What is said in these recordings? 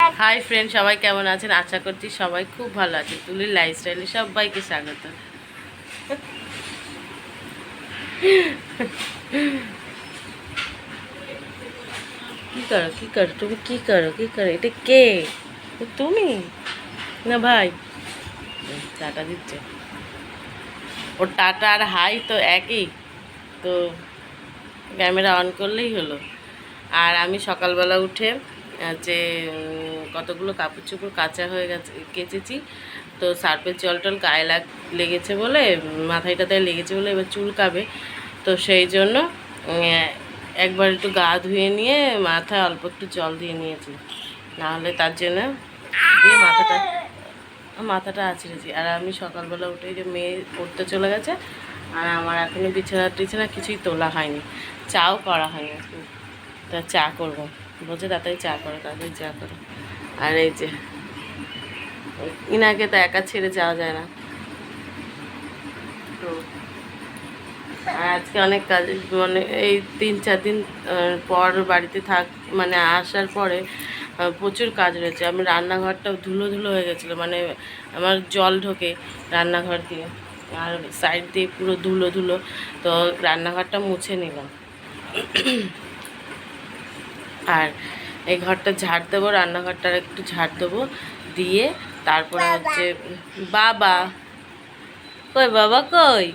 Hi friend সবাই কেমন আছেন? আশা করছি সবাই খুব ভালো আছে তুলির লাইফস্টাইলে সবাইকে স্বাগত। কি করো কি করো? তুমি কি করো কি করো? এটা কে? তুমি? না ভাই? চাটা দিচ্ছে। ওর টাটা আর হাই তো একই। তো ক্যামেরা অন করলেই হলো। আর আমি সকালবেলা উঠে যে কতগুলো কাপড় চোপড় কাঁচা হয়ে গেছে, কেচেছি। তো সার্ফের জল টল গায়ে লাগ, লেগেছে বলে মাথায় টাথায় লেগেছে বলে এবার চুলকাবে তো সেই জন্য একবার একটু গা ধুয়ে নিয়ে মাথায় অল্প একটু জল দিয়ে নিয়েছি। নাহলে তার জন্য দিয়ে মাথাটা মাথাটা আছড়েছি। আর আমি সকালবেলা উঠে যে মেয়ে পড়তে চলে গেছে, আর আমার এখনও বিছানা টিছানা কিছুই তোলা হয়নি। চাও করা হয়নি। তা চা করব। বলছে, তাড়াতাড়ি চা করো, তাড়াতাড়ি চা করো। আর এই যে, ইনাকে তো একা ছেড়ে যাওয়া যায় না। আজকে অনেক কাজ মানে এই তিন, চার দিন পর বাড়িতে থাক মানে আসার পরে প্রচুর কাজ রয়েছে। আমি রান্নাঘরটা ধুলো ধুলো হয়ে গেছিল মানে আমার জল ঢোকে রান্নাঘর দিয়ে। আর সাইড দিয়ে পুরো ধুলো ধুলো, তো রান্নাঘরটা মুছে নিলাম। আর এই ঘরটা ঝাড় দেবো রান্নাঘরটার একটু ঝাড় দেবো দিয়ে তারপরে হচ্ছে বাবা। কই বাবা কই?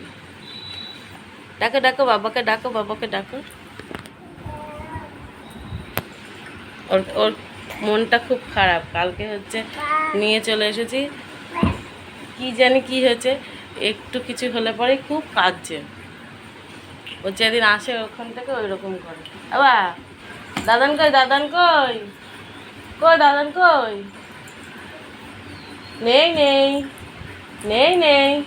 ডাকো ডাকো বাবাকে ডাকো বাবাকে ডাকো। ওর ওর মনটা খুব খারাপ। কালকে হচ্ছে নিয়ে চলে এসেছি। কি জানি কি হয়েছে একটু কিছু হলে পরে খুব কাঁদছে। ও যেদিন আসে ওখান থেকে ওই রকম করে। আবার দাদান কই দাদান কই? কই, দাদান কই? নেই নেই নেই নেই।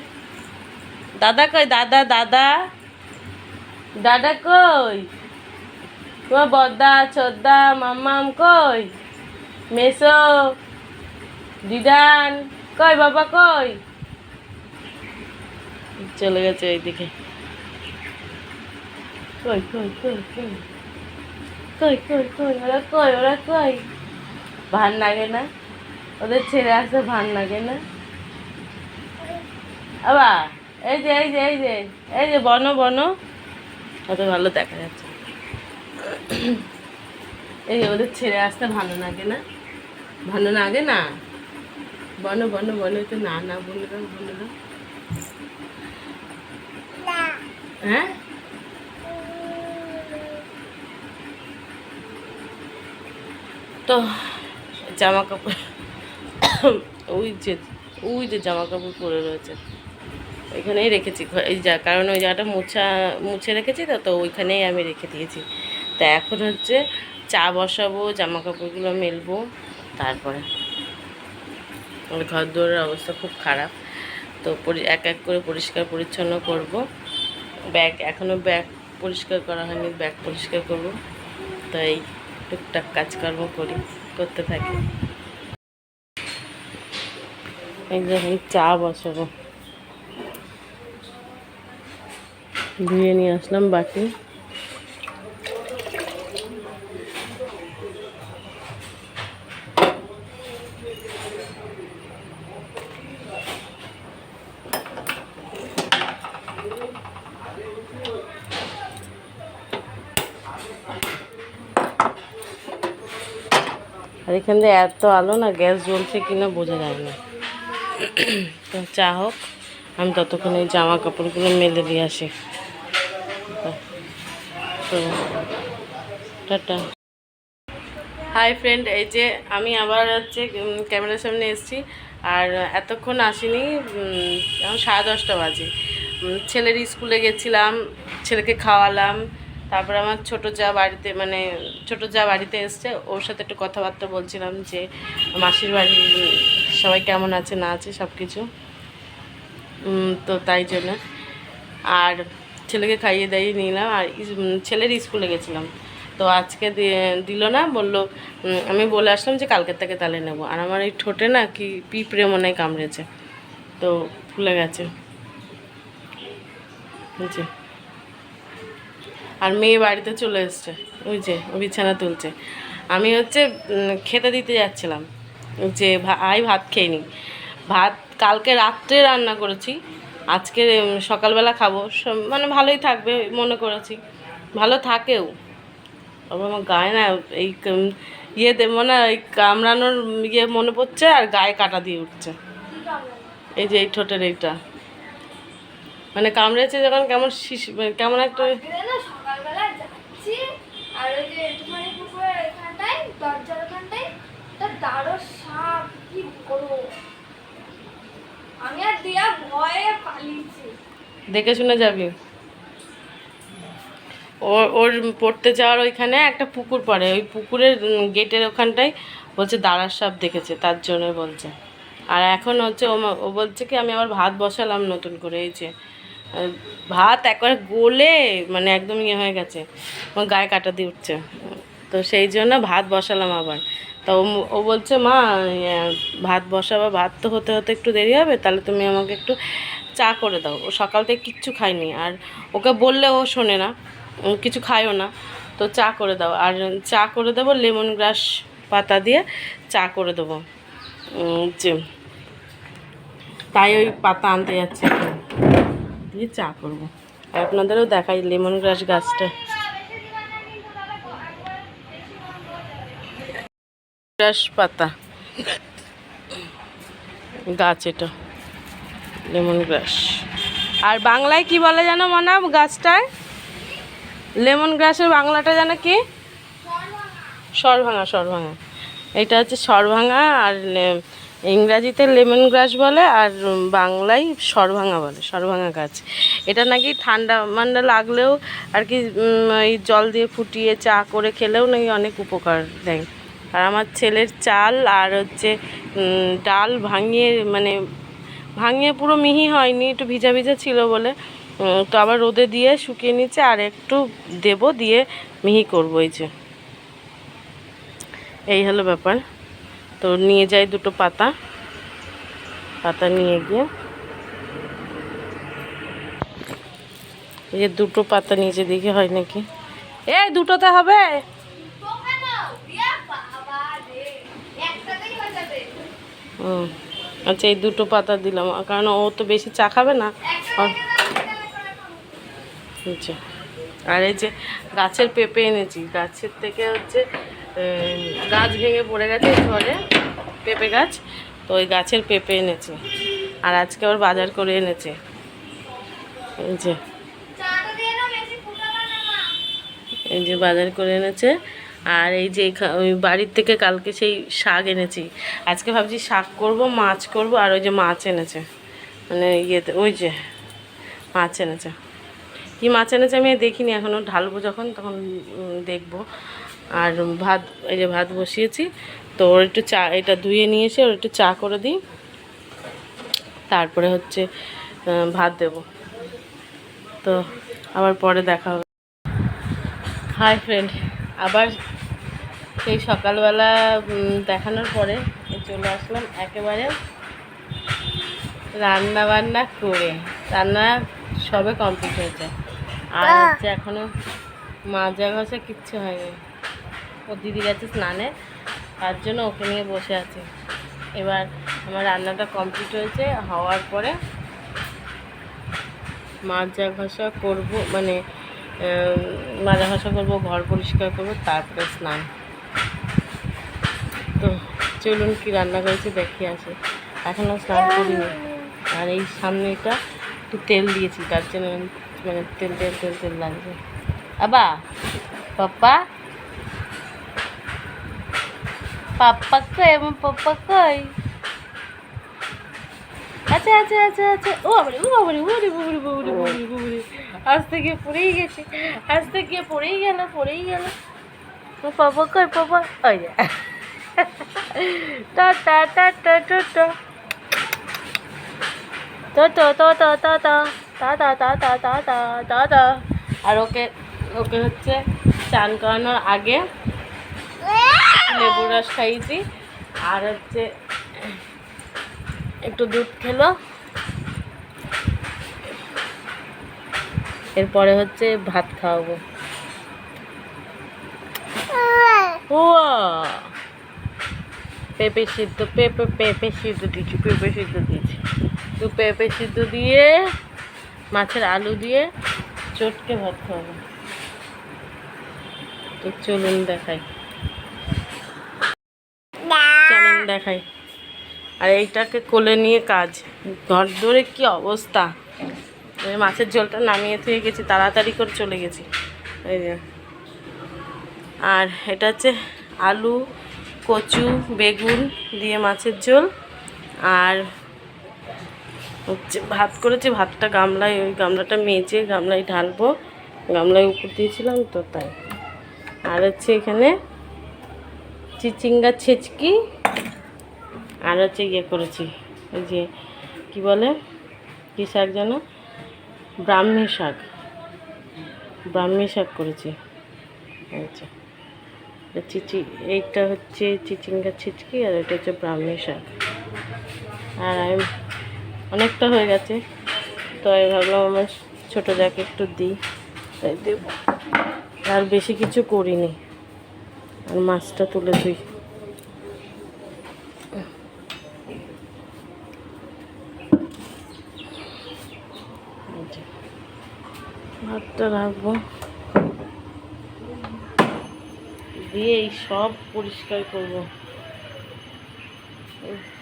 দাদা কই, দাদা দাদা? দাদা কই? তোমার বদ্দা, চোদ্দা, মাম্মাম কই? মেসো, দিদান, কই, বাবা কই? চলে গেছে এইদিকে। কই কই কই কই? কই কই কই, ওরা কই ওরা কই? ভান লাগে না? ওদের ছেড়ে আসতে ভান লাগে না? আবার এই যে এই যে এই যে এই যে, বন বন। অত ভালো দেখা যাচ্ছে। এই যে, ওদের ছেড়ে আসতে ভালো লাগে না? ভালো লাগে না? বন বন বন তো না না, বলে দাও বলে দাও হ্যাঁ? তো জামা কাপড় ওই যে ওই যে জামা কাপড় পরে রয়েছে। ওইখানেই রেখেছি এই যা, কারণ ওই জায়গাটা মুছা, মুছে রেখেছি তো তো ওইখানেই আমি রেখে দিয়েছি। তা এখন হচ্ছে চা বসাবো জামা কাপড়গুলো মেলবো, তারপরে। ঘর দুয়ারের অবস্থা খুব খারাপ, তো এক এক করে পরিষ্কার পরিচ্ছন্ন করব। ব্যাগ এখনও ব্যাগ পরিষ্কার করা হয়নি, ব্যাগ পরিষ্কার করব। তো এই টুকটাক কাজকর্ম করি করতে থাকি। এখন চা বসাবো। ধুয়ে নিয়ে আসলাম বাটি। এখান দিয়ে এত আলো না, গ্যাস জ্বলছে কিনা বোঝা যায় না। তো চা হোক, আমি ততক্ষণ এই জামা কাপড়গুলো মেলে দিয়ে আসি। তো, টাটা। হাই ফ্রেন্ড এই যে আমি আবার হচ্ছে ক্যামেরার সামনে এসেছি। আর এতক্ষণ আসিনি এখন সাড়ে দশটা বাজে। ছেলের স্কুলে গেছিলাম, ছেলেকে খাওয়ালাম। তারপর আমার ছোটো যা বাড়িতে মানে ছোটো যা বাড়িতে এসছে, ওর সাথে একটু কথাবার্তা বলছিলাম যে, মাসির বাড়ির সবাই কেমন আছে, না আছে সব কিছু তো তাই জন্য। আর ছেলেকে খাইয়ে দাইয়ে নিলাম, আর ছেলের স্কুলে গেছিলাম। তো আজকে দিল না, বলল আমি বলে আসলাম যে কালকের থেকে তাহলে নেব। আর আমার এই ঠোঁটে না কি পিঁপড়ে মনে হয় কামড়েছে। তো ফুলে গেছে। আর মেয়ে বাড়িতে চলে এসছে। ওই যে বিছানা তুলছে। আমি হচ্ছে খেতে দিতে যাচ্ছিলাম। যে আই ভাত খেয়ে নি। ভাত কালকে রাত্রে রান্না করেছি। আজকে সকালবেলা খাব। মানে ভালোই থাকবে মনে করেছি। ভালো থাকেও। আবার আমার গায়ে না এই ইয়ে দেবো না এই কামড়ানোর ইয়ে মনে পড়ছে আর গায়ে কাটা দিয়ে উঠছে। এই যে এই ঠোঁটের এইটা। মানে কামড়েছে যখন কেমন শিশ মানে কেমন একটা আর ওই যে একটুখানি পুকুরের দরজার ওখানটায় সাপ, কি আমি আর দিয়া ভয়ে পালিয়েছি। দেখে শুনে যাবি। ওর ওর পড়তে যাওয়ার ওইখানে একটা পুকুর পড়ে। ওই পুকুরের গেটের ওখানটায় বলছে দাঁড়ার সাপ দেখেছে, তার জন্য বলছে। আর এখন হচ্ছে ও বলছে কি, আমি আবার ভাত বসালাম নতুন করে, এই যে। ভাত একবার গলে মানে একদম ইয়ে হয়ে গেছে। আমার গায়ে কাটা দিয়ে উঠছে। তো সেই জন্য ভাত বসালাম আবার। তো ও বলছে মা ইয়ে, ভাত বসাবা ভাত তো হতে হতে একটু দেরি হবে তাহলে তুমি আমাকে একটু চা করে দাও। ও সকাল থেকে কিচ্ছু খায়নি। আর ওকে বললে ও শোনে না। কিছু খায়ও না। তো চা করে দাও। আর চা করে দেবো লেমন গ্রাস পাতা দিয়ে চা করে দেবো। তাই ওই পাতা আনতে যাচ্ছে। দিয়ে চা করব। আর আপনাদেরও দেখাই লেমন গ্রাস গাছটা। গ্রাস পাতা। গাছ এটা। লেমন গ্রাস আর বাংলায় কি বলে জানো মনে গাছটায়? লেমন গ্রাসের বাংলাটা জানো কি? সরভাঙা। সরভাঙা এটা হচ্ছে সরভাঙা আর ইংরাজিতে লেমন গ্রাস বলে আর বাংলায় সরভাঙা বলে, সরভাঙা গাছ। এটা নাকি ঠান্ডা মান্ডা লাগলেও আর কি এই জল দিয়ে ফুটিয়ে চা করে খেলেও নাকি অনেক উপকার দেয়। আর আমার ছেলের চাল আর হচ্ছে ডাল ভাঙিয়ে মানে ভাঙিয়ে পুরো মিহি হয়নি, একটু ভিজা ভিজা ছিল বলে। তো আবার রোদে দিয়ে শুকিয়ে নিচ্ছে আর একটু দেব দিয়ে মিহি করব এই যে। এই হলো ব্যাপার। তো নিয়ে যাই দুটো পাতা। পাতা নিয়ে গিয়ে। এই যে দুটো পাতা নিচে দিকে হয় নাকি। এই দুটোতে হবে? আচ্ছা এই দুটো পাতা দিলাম। কারণ ও তো বেশি চা খাবে না। আচ্ছা। আর এই যে গাছের পেঁপে এনেছি। গাছের থেকে হচ্ছে গাছ ভেঙে পড়ে গেছে ঝড়ে, পেঁপে গাছ। তো ওই গাছের পেঁপে এনেছে। আর আজকে আবার বাজার করে এনেছে। এই যে। এই যে বাজার করে এনেছে। আর এই যে ওই বাড়ির থেকে কালকে সেই শাক এনেছি। আজকে ভাবছি শাক করব, মাছ করব, আর ওই যে মাছ এনেছে। মানে ইয়েতে, ওই যে মাছ এনেছে। কি মাছ এনেছে আমি দেখিনি এখনও ঢালবো যখন, তখন দেখব। আর ভাত এই যে ভাত বসিয়েছি। তো ওর একটু চা এটা ধুয়ে নিয়ে এসে ওর একটু চা করে দিই। তারপরে হচ্ছে ভাত দেব। তো আবার পরে দেখা হবে। হাই ফ্রেন্ড আবার সেই সকালবেলা দেখানোর পরে চলে আসলাম একেবারে রান্না বান্না করে। রান্না সবে কমপ্লিট হয়েছে। আর হচ্ছে এখনও মাজা ঘষা কিচ্ছু হয়নি। ও দিদি গেছে স্নানে, তার জন্য ওকে নিয়ে বসে আছি। এবার আমার রান্নাটা কমপ্লিট হয়েছে, হওয়ার পরে মাজা ঘষা করব মানে মাজা ঘষা করব, ঘর পরিষ্কার করব, তারপরে স্নান। তো চলুন কি রান্না করেছি, দেখি আসি। এখনও স্নান করিনি। আর এই সামনে এটা একটু তেল দিয়েছি, তার জন্য মানে তেল তেল তেল তেল লাগছে। আবা, পাপ্পা পাপ্পা কই এবং পাপ্পা কই আচ্ছা আচ্ছা আচ্ছা আচ্ছা ও আবার ও আবার ওরে বুবুরি বুবুরি বুবুরি বুবুরি আজ থেকে পড়েই গেছে আজ থেকে পড়েই গেল পড়েই গেল ও পাপা কই পাপা ওই টা টা টা টা টা টা তো তো তো টা টা টা টা টা তা তা তা তা তা আর ওকে ওকে হচ্ছে চান করানোর আগে লেবু রস খাইয়েছি। আর হচ্ছে, একটু দুধ খেলো। এরপরে হচ্ছে ভাত খাওয়াবো। পেঁপে সিদ্ধ, পেঁপে পেঁপে সিদ্ধ দিয়েছি, পেঁপে সিদ্ধ দিয়েছি। তো পেঁপে সিদ্ধ দিয়ে, মাছের আলু দিয়ে চটকে ভাত খাওয়াবো। তো চলুন দেখাই চলুন দেখাই। আর এইটাকে কোলে নিয়ে কাজ। ঘর ধরে কি অবস্থা? মাছের ঝোলটা নামিয়ে থেকে গেছি, তাড়াতাড়ি করে চলে গেছি। এই যে। আর এটা হচ্ছে আলু, কচু, বেগুন দিয়ে মাছের ঝোল। আর হচ্ছে ভাত করেছি, ভাতটা গামলায়, ওই গামলাটা মেজে গামলায় ঢালবো। গামলায় উপর দিয়েছিলাম তো তাই। আর হচ্ছে এখানে চিচিঙ্গা ছেচকি আর হচ্ছে ইয়ে করেছি ওই যে কি বলে, কী শাক যেন? ব্রাহ্মী শাক। ব্রাহ্মী শাক করেছি। আচ্ছা চিচি, এইটা হচ্ছে চিচিঙ্গা ছিচকি আর এটা হচ্ছে ব্রাহ্মী শাক। আর আমি, অনেকটা হয়ে গেছে, তো আমি ভাবলাম আমার ছোটো যাকে একটু দিই, তাই দেব। আর বেশি কিছু করিনি। আর মাছটা তুলে দিই এই যে, ভাতটা রাখব। দিয়ে এই সব পরিষ্কার করব।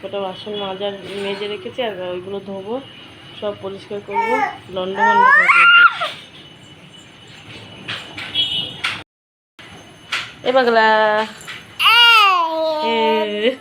কটা বাসন মাজার মেজে রেখেছি আর ওইগুলো ধোবো। সব পরিষ্কার করব লন্ডন এ এ।